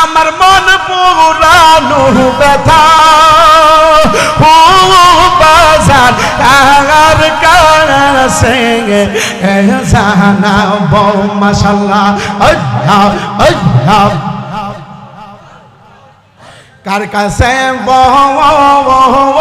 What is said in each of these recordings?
আমার মন পুরানো ব্যথা। ও বাজার কার কাছে জানা বউ, মাশাল্লাহ। আল্লাহ আল্লাহ কার কাছে লিব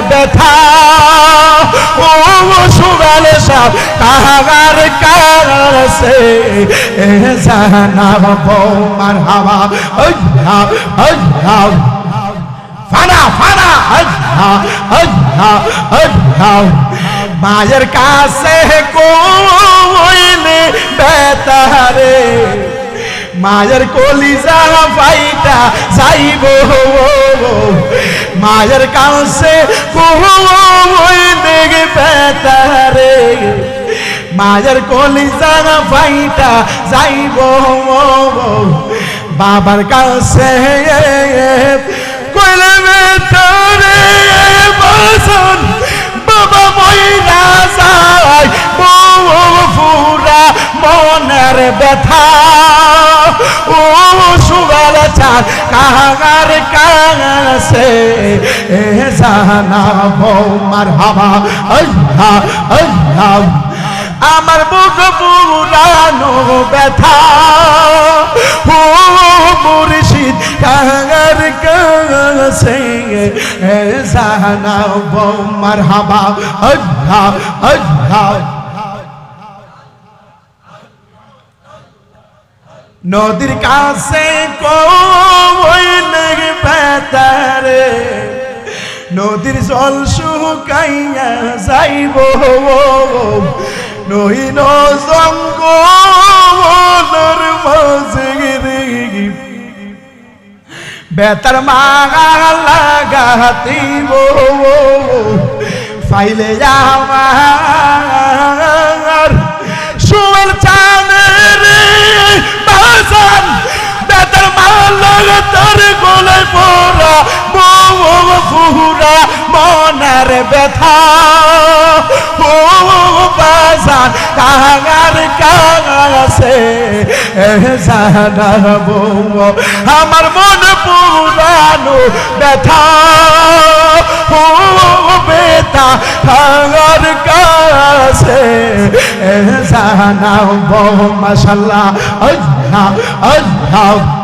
ব্যথা। ও সুগাল সাহ, কাহার এ জানা বৌমার হাওয়া। আল্লাহ আল্লাহ। ফানা ফানা, আল্লাহ আল্লাহ আল্লাহ। মায়ের কাছে কইলে বেতারে মায়ের কলিজা ফাইটা যাইব। মায়ের কাছে বেতারে মায়ের কলিজা ফাইটা যাইব বাবার কাছে কইলে বেতারে বাসন, বাবা মইনা যায় বউ ফুরা মনের ব্যথা। ও সুগাল চার, কাহার কাছে এ জানা বৌমার হাওয়া আল্লাহ আল্লাহ আমার বুক পুরানো ব্যথা। ও মুর্শিদ কাহার কাছে। জানা বৌমার হাওয়া আল্লাহ আল্লাহ নদীর কাছে কইলে বেতারে নদীর জল শুকাইয়া যাইব। নহিন জঙ্গলের মাঝে বেতার মাগা লাগাতিব। ফাইলে আমার সুয়েল চাঁদের তোর বউ ব্যথা। ও বাজান কাগার কাগাছে জানাব আমার মন পুরানো ব্যথা। ও বেতা কাগার কাছে জানাব মাশাল্লাহ, আল্লাহ আল্লাহ।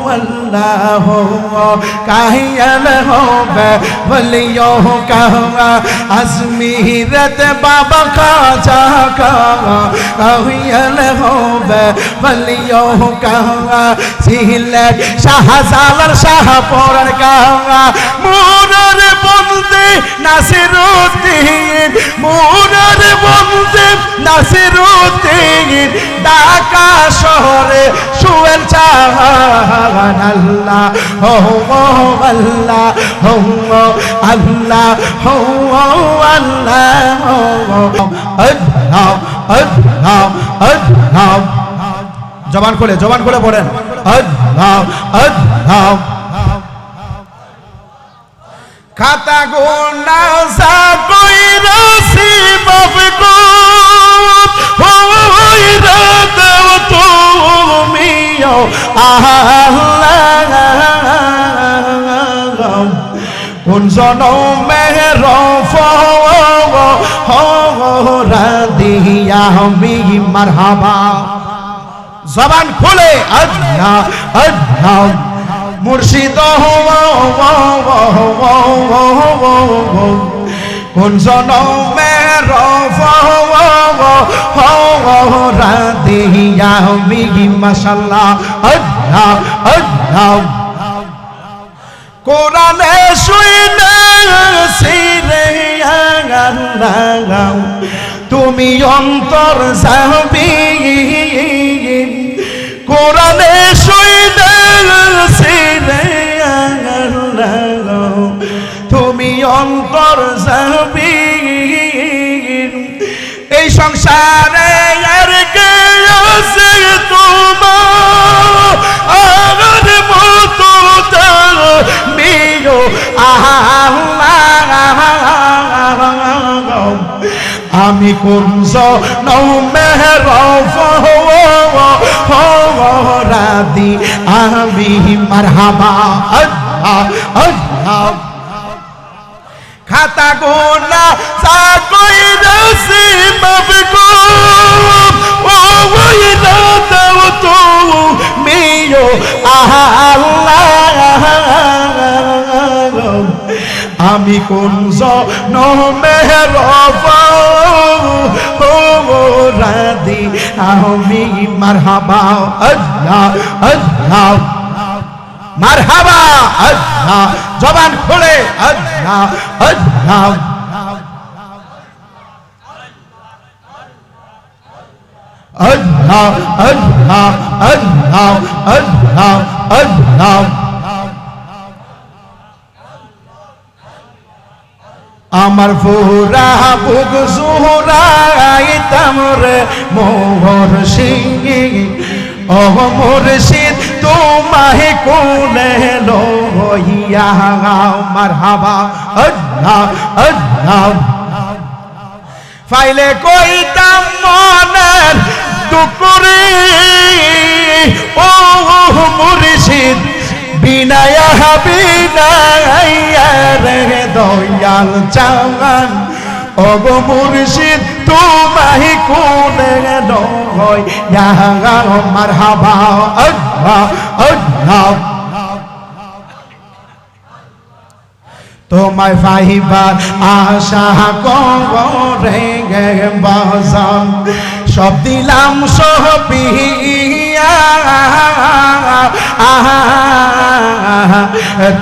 अल्लाह हो कायल हो वलियो कहा अजमीरत बाबा का जा कायल हो वलियो कहा सिल शाहजावर शाह पौरन कहा मोरर बंदे নাসিরুদ্দিন মোরার বন্ধে নাসিরুদ্দিন ঢাকা শহরে সুয়েল চাহান আল্লাহ হো আল্লাহ হো আল্লাহ হো আল্লাহ হো আল্লাহ আল্লাহ আল্লাহ। জবান খুলে জবান খুলে পড়েন। আল্লাহ আল্লাহ। খাতা গোনা সা কই রসি বাপ কোন জনমে রফ দিয়া আমি মারহাবা। জবান খুলে আল্লাহ আল্লাহ মুর্শিদ কোন জনমে রাধিয়া বিহি মশাল্লা আল্লাহ আল্লাহ কোরআনে শুইনে সিরে তুমি অন্তর যাবি কোরআনে তুমি অন্তর যাবি এই সংসারে আমি কোন মেহর রাদি আমি মারহাবা, আল্লাহ আল্লাহ। খাতা গোনা সাকই রসি মবগো ও ওই দাও তো মিও আল্লাহ আমি কোন মেহর রাদি আমি মারহাবা, আল্লাহ আল্লাহ। মারহাবা, আল্লাহ, জবান খুলে, আল্লাহ আল্লাহ। আল্লাহ আল্লাহ আল্লাহ আল্লাহ আল্লাহ। আমার ফুরা বুক সুহরাইতাম রে মোহর সিংহি। ও মুর্শিদ, তোমায় কোলে লইয়া আমার হাবা আল্লাহ আল্লাহ। ফাইলে কইতাম মনের দুপুরে, ও মুর্শিদ। বিনায়া রে দয়াল চাওয়ান অগ মুর্শিদ তোমাহি কোনে নয় মারহাবা, আল্লাহ আল্লাহ। তোমায় পাইবার আশা করে বাজান সব দিলাম সহপিয়া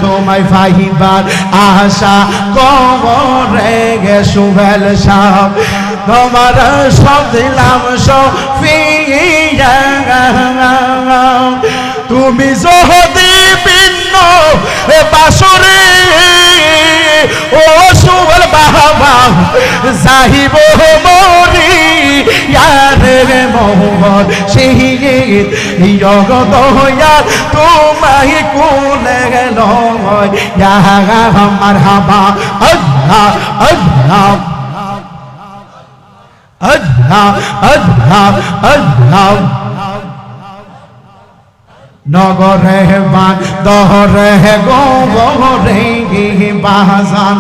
তোমায় ফাহিবার আশা করে গে সুবেল সাহ তোমার সব দিলাম তুমি যদি ভিন্ন বাসরে, ও সুবল বাবা সাহিব মরি ইয়ারে মোহন শহীদ জগত হইয়া তোমাই কোলে গেল আমার হাবা আল্লাহ আল্লাহ। আল্লাহ আল্লাহ আল্লাহ। নগরে দহরে গোবরে বাজান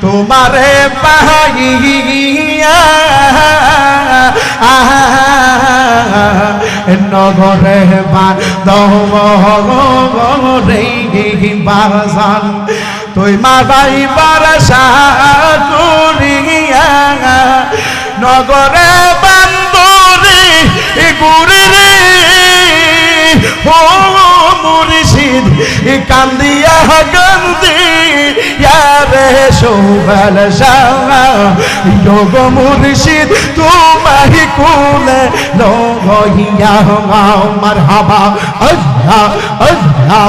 তোমারে পাহিয়া নগরে দহরে বাজান তুই মা বাই বারসা নগরে বান্দরে ও মুর্শিদ, কান্দিয়া কান্দি, ইয়ারে শোভাল যোগ মুর্শিদ তোমাহি কুলে লোহিয়া আমার হাবা আল্লাহ আল্লাহ।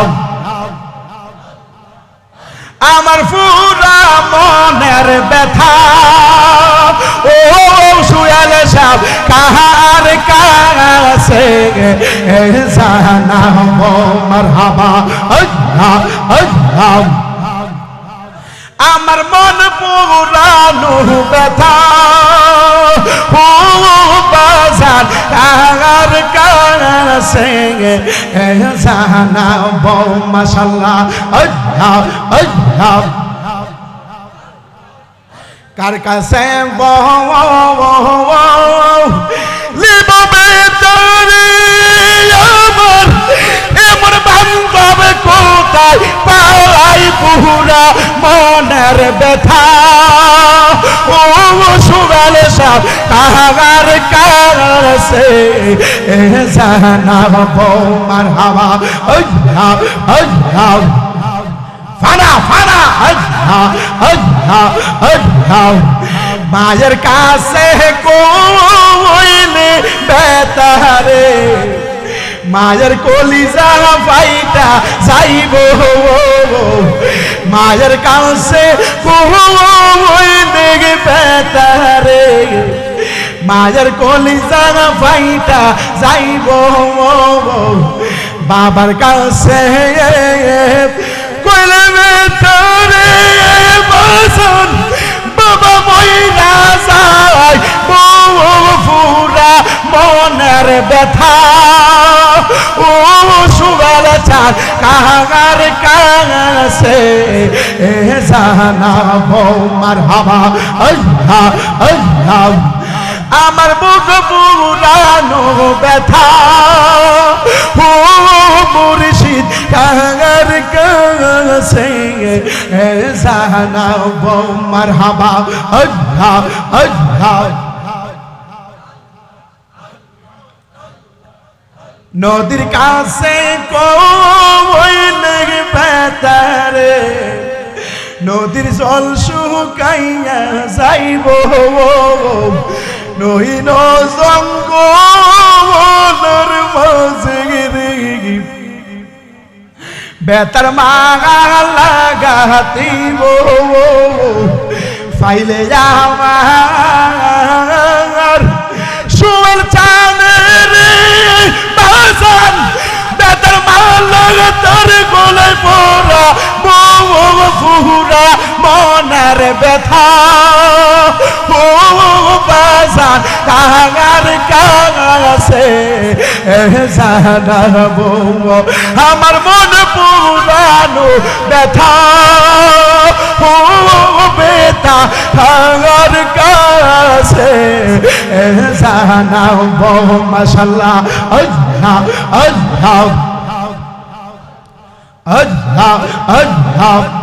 আমার ফুরা মনের ব্যথা। জানাম মারহাবা। আল্লাহ আল্লাহ। আমার মন পুরানো ব্যথা ও বাজার কাহার কাছে জানাম মাশাল্লাহ। আল্লাহ আল্লাহ। কার কাছে লিব কোথায় পালাই পুরা মনের ব্যথা। ও সুগাল সাহ, কাহার কারসে জানাব মার হাওয়া। আল্লাহ আল্লাহ ফানা ফানা আল্লাহ আল্লাহ আল্লাহ মায়ের কাছে কইলে বেতারে মায়ের কলিজা ফাইটা যাইব মায়ের কাছে কইলে বেতারে মায়ের কলিজা ফাইটা যাইব বাবার কাছে কইলে ভেতরে বাসন বাবা মইরা যায়। বউ ফুরা মনের ব্যথা। ও সুগাল চার কাহার কাছে, এ জানা বউ মার হাবা আল্লাহ আল্লাহ। আমার বুক পুরানো ব্যথা। ও মুর্শিদ কাহার কাছে, এ জানা বউ মার হাবা আল্লাহ আল্লাহ। নদীর কাছে বেতারে নদীর জল শুকাইয়া যাইব। নহিন জঙ্গলের বেতার মাগা লাগাতিব। ফাইলে আমার ফুরা মনের ব্যথা। ও বাজান কাগার কাগাছে জানাব আমার মন পুরানো ব্যথা। ও বেতা কাগার কাছে জানাব মাশাল্লাহ, আল্লাহ আল্লাহ। আল্লাহ আল্লাহ।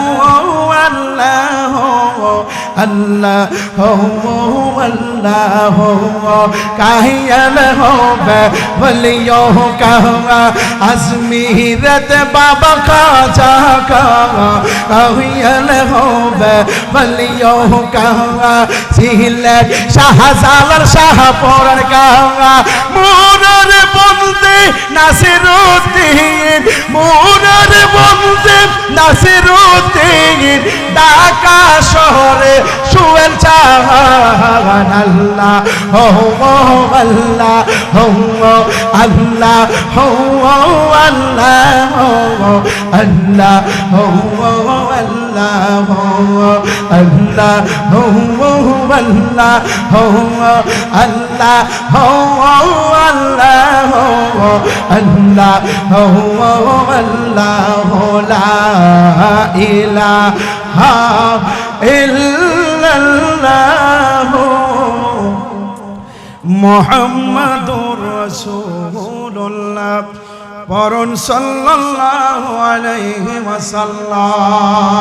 আল্লাহ আল্লাহ কাহিয়াল হবে বলিও কাহা আজমিরত বাবা খাজা কাহা কাহিয়াল হবে বলিও কাহা সিলেট শাহজালাল শাহপুরের কাহা মুরার বলতে নাসিরুদ্দিন মুরার বলতে নাসিরুদ্দিন ঢাকা শহরে শুয়েন চাহান আল্লাহ হো আল্লাহ হো আল্লাহ হো আল্লাহ হো আল্লাহ হো আল্লাহ হো আল্লাহ হো আল্লাহ হো আল্লাহ হো আল্লাহ হো আল্লাহ হো আল্লাহ লা ইলাহা ইল্লাল্লাহ মুহাম্মাদুর রাসূলুল্লাহ পরন সাল্লাল্লাহু আলাইহি ওয়াসাল্লাম।